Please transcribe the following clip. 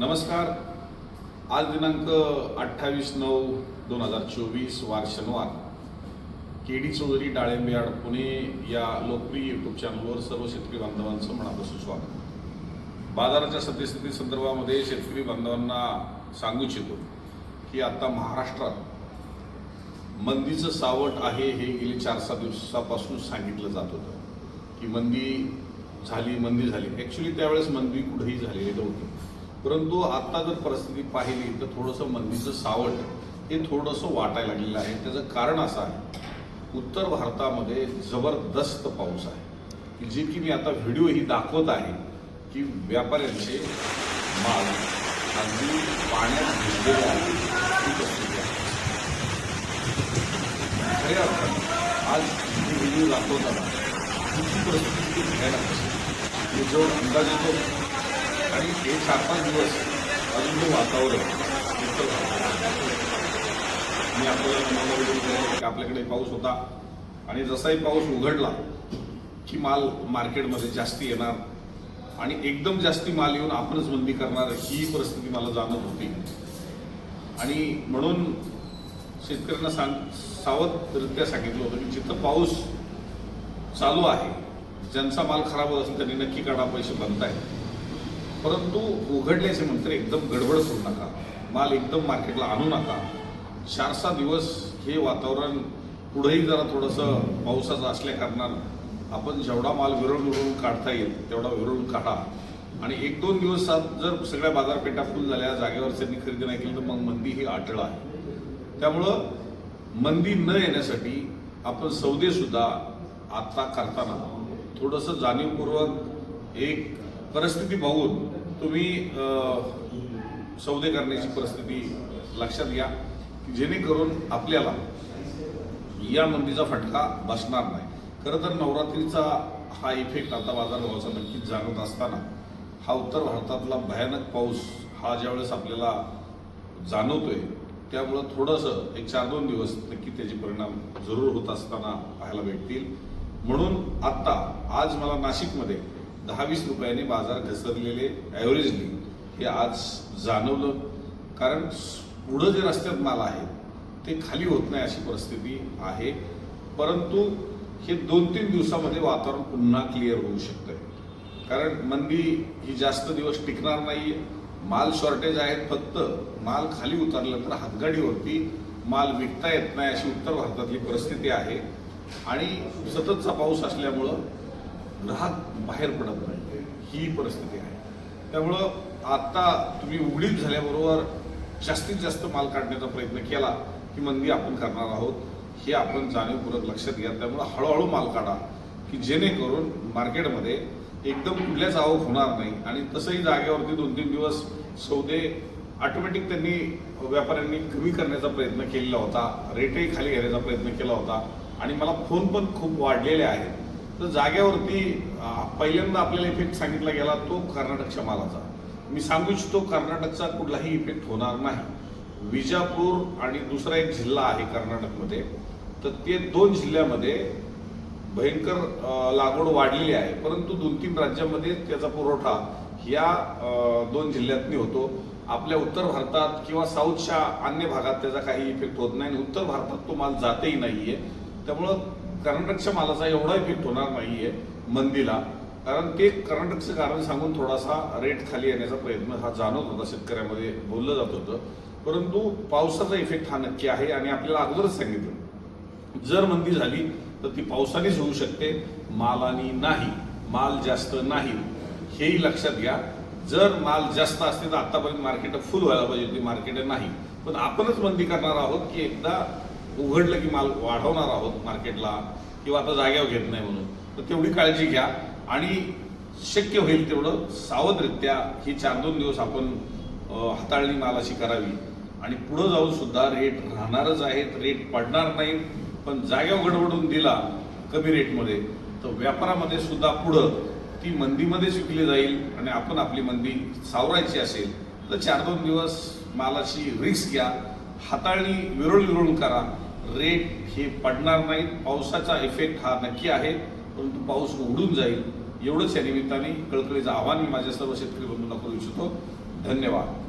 नमस्कार. आज दिनांक अठ्ठावीस नऊ दोन हजार चोवीस वार शनिवार. के डी चौधरी डाळिंबियाड पुणे या लोकप्रिय यूट्यूब चॅनलवर सर्व शेतकरी बांधवांचं मनापासून स्वागत. बाजाराच्या सद्यस्थिती संदर्भामध्ये शेतकरी बांधवांना सांगू इच्छितो की आता महाराष्ट्रात मंदीचं सावट आहे हे गेले चार सहा दिवसापासून सांगितलं जात होतं की मंदी झाली मंदी झाली. ॲक्च्युली त्यावेळेस मंदी कुठेही झालेली नव्हती. परंतु आता जर परिस्थिती पाहिली तर थोडंसं मंदीचं सावट हे थोडंसं वाटायला लागलेलं आहे. त्याचं कारण असं आहे उत्तर भारतामध्ये जबरदस्त पाऊस आहे. की जे की मी आता व्हिडिओही दाखवत आहे की व्यापाऱ्यांचे माल अगदी पाण्यात भिजलेले आहे. खऱ्या आज मी व्हिडिओ दाखवताना तुमची परिस्थिती भयानक असेल आणि हे चार पाच दिवस अजून ते वातावरण मी आपल्याला तुम्हाला की आपल्याकडे पाऊस होता. आणि जसाही पाऊस उघडला की माल मार्केटमध्ये जास्ती येणार. आणि एकदम जास्ती माल येऊन आपणच बंदी करणार ही परिस्थिती मला जाणवत होती. आणि म्हणून शेतकऱ्यांना सांग सावधरित्या सांगितलं होतं की जिथं पाऊस चालू आहे ज्यांचा माल खराब होत असेल त्यांनी नक्की काढा पैसे बनतायत. परंतु उघडल्याचे नंतर एकदम गडबड करू नका. माल एकदम मार्केटला आणू नका. चार सहा दिवस हे वातावरण पुढेही जरा थोडंसं पावसाचं असल्या कारणानं आपण जेवढा माल विरळ विरळून काढता येईल तेवढा विरळून काढा. आणि एक दोन दिवसात जर सगळ्या बाजारपेठा फुल झाल्या जागेवर त्यांनी खरेदी नाही केली तर मग मंदी ही अटळ आहे. त्यामुळं मंदी न येण्यासाठी आपण सौदेसुद्धा आत्ता आता करताना थोडंसं जाणीवपूर्वक एक परिस्थिती बघून तुम्ही सौदे करण्याची परिस्थिती लक्षात घ्या जेणेकरून आपल्याला या मंदीचा फटका बसणार नाही. खरं तर नवरात्रीचा हा इफेक्ट आता बाजारभावाचा नक्कीच जाणवत असताना हा उत्तर भारतातला भयानक पाऊस हा ज्यावेळेस आपल्याला जाणवतोय त्यामुळं थोडंसं एक चार दोन दिवस नक्की त्याचे परिणाम जरूर होत असताना पाहायला भेटतील. म्हणून आत्ता आज मला नाशिकमध्ये दहा वीस रुपयाने बाजार घसरलेले ॲव्हरेजली हे आज जाणवलं. कारण पुढं जे रस्त्यात माल आहे ते खाली होत नाही अशी परिस्थिती आहे. परंतु हे दोन तीन दिवसामध्ये वातावरण पुन्हा क्लिअर होऊ शकतंय. कारण मंदी ही जास्त दिवस टिकणार नाही माल शॉर्टेज आहेत फक्त. माल खाली उतरलं तर हातगाडीवरती माल विकता येत नाही अशी उत्तर भारतातली परिस्थिती आहे. आणि सततचा पाऊस असल्यामुळं ग्राहक बाहेर पडत नाही. ही परिस्थिती आहे. त्यामुळं आता तुम्ही उघडीप झाल्याबरोबर जास्तीत जास्त माल काढण्याचा प्रयत्न केला की मंदी आपण करणार आहोत हे आपण जाणीवपूर्वक लक्षात घ्या. त्यामुळं हळूहळू माल काढा की जेणेकरून मार्केटमध्ये एकदम कुठल्याच आवक होणार नाही आणि तसंही जागेवरती दोन तीन दिवस सौदे ऑटोमॅटिक त्यांनी व्यापाऱ्यांनी कमी करण्याचा प्रयत्न केलेला होता रेटही खाली घेण्याचा प्रयत्न केला होता आणि मला फोन पण खूप वाढलेले आहेत. तर जागेवरती पहिल्यांदा आपल्याला इफेक्ट सांगितला गेला तो कर्नाटकच्या मालाचा. मी सांगू इच्छितो कर्नाटकचा कुठलाही इफेक्ट होणार नाही. विजापूर आणि दुसरा एक जिल्हा आहे कर्नाटकमध्ये तर ते दोन जिल्ह्यामध्ये भयंकर लागवड वाढलेली आहे. परंतु दोन तीन राज्यामध्ये त्याचा पुरवठा या दोन जिल्ह्यातनी होतो. आपल्या उत्तर भारतात किंवा साऊथच्या अन्य भागात त्याचा काही इफेक्ट होत नाही आणि उत्तर भारतात तो माल जातही आहे त्यामुळं कर्नाटकच्या मालाचा एवढा इफेक्ट होणार नाहीये मंदीला. कारण ते कर्नाटकचं कारण सांगून थोडासा रेट खाली येण्याचा प्रयत्न हा जाणवत होता शेतकऱ्यामध्ये बोललं जात होतं. परंतु पावसाचा इफेक्ट हा नक्की आहे आणि आपल्याला अगोदरच सांगितलं. जर मंदी झाली तर ती पावसानेच होऊ शकते. मालानी नाही माल जास्त नाही. हेही लक्षात घ्या. जर माल जास्त असते तर आतापर्यंत मार्केट फुल व्हायला पाहिजे होती मार्केट नाही. पण आपणच बंदी करणार आहोत की एकदा उघडलं की माल वाढवणार आहोत मार्केटला किंवा आता जाग्यावर घेत नाही म्हणून. तर तेवढी काळजी घ्या आणि शक्य होईल तेवढं सावधरित्या ही चार दोन दिवस आपण हाताळणी मालाशी करावी. आणि पुढं जाऊन सुद्धा रेट राहणारच आहेत रेट पडणार नाही पण जाग्यावर गडबडून दिला कमी रेटमध्ये तर व्यापारामध्ये सुद्धा पुढं ती मंदीमध्येच विकली जाईल आणि आपण आपली मंदी सावरायची असेल तर चार दोन दिवस मालाची रिस्क घ्या. हाताळणी विरळ विरळून करा. रेट हे पडणार नाहीत. पावसाचा इफेक्ट हा नक्की आहे. परंतु पाऊस उघडून जाईल. एवढंच या निमित्ताने कळकळीचं आव्हान मी माझ्या सर्व शेतकरी बंधूंना करू इच्छितो. धन्यवाद.